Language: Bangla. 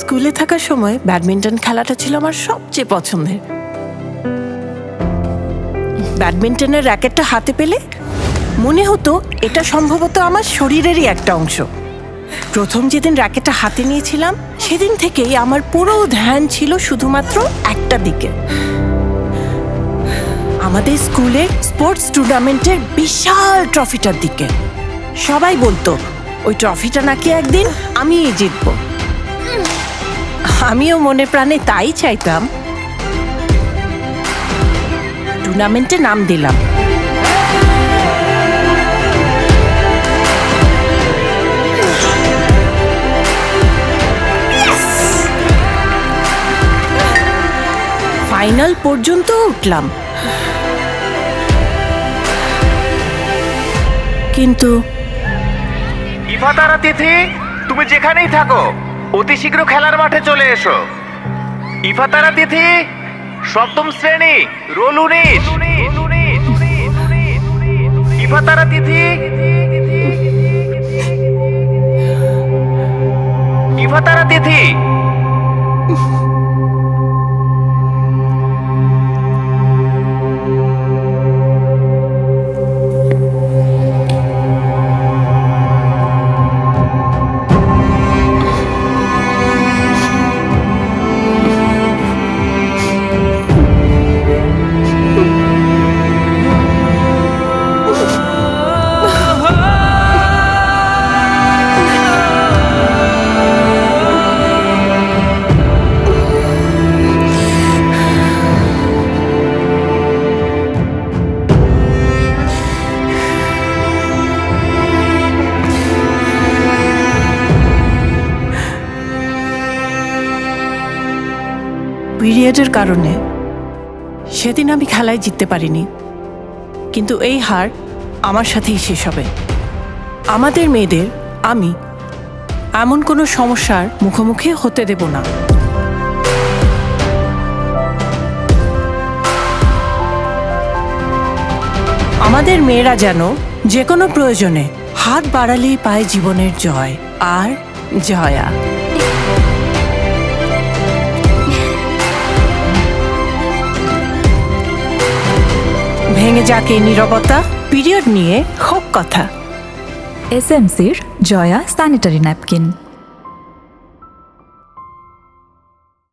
স্কুলে থাকার সময় ব্যাডমিন্টন খেলাটা ছিল আমার সবচেয়ে পছন্দের। ব্যাডমিন্টনের র্যাকেটটা হাতে পেলে মনে হতো এটা সম্ভবত আমার শরীরেরই একটা অংশ। প্রথম যেদিন র্যাকেটটা হাতে নিয়েছিলাম, সেদিন থেকেই আমার পুরো ধ্যান ছিল শুধুমাত্র একটা দিকে। আমাদের স্কুলে স্পোর্টস টুর্নামেন্টের বিশাল ট্রফিটার দিকে। সবাই বলতো, ওই ট্রফিটা নাকি একদিন আমিই জিতবো। আমিও মনে প্রাণে তাই চাইতাম। টুর্নামেন্টে নাম দিলাম। ফাইনাল পর্যন্ত উঠলাম। কিন্তু ইফাতারা তিথি, তুমি যেখানেই থাকো। অতি শীঘ্র খেলার মাঠে চলে এসো। ইফাতারা তিথি সপ্তম শ্রেণি, রোল উনিশ। ইফাতারা তিথি। ইফাতারা তিথি। পিরিয়ডের কারণে সেদিন আমি খেলায় জিততে পারিনি। কিন্তু এই হার আমার সাথেই শেষ হবে। আমাদের মেয়েদের আমি এমন কোনো সমস্যার মুখোমুখি হতে দেব না। আমাদের মেয়েরা যেন যে কোনো প্রয়োজনে হাত বাড়ালেই পায় জীবনের জয় আর জয়া। ভেঙে যাকে নিরবতা। পিরিয়ড নিয়ে হোক কথা। এসএমসির জয়া স্যানিটারি ন্যাপকিন।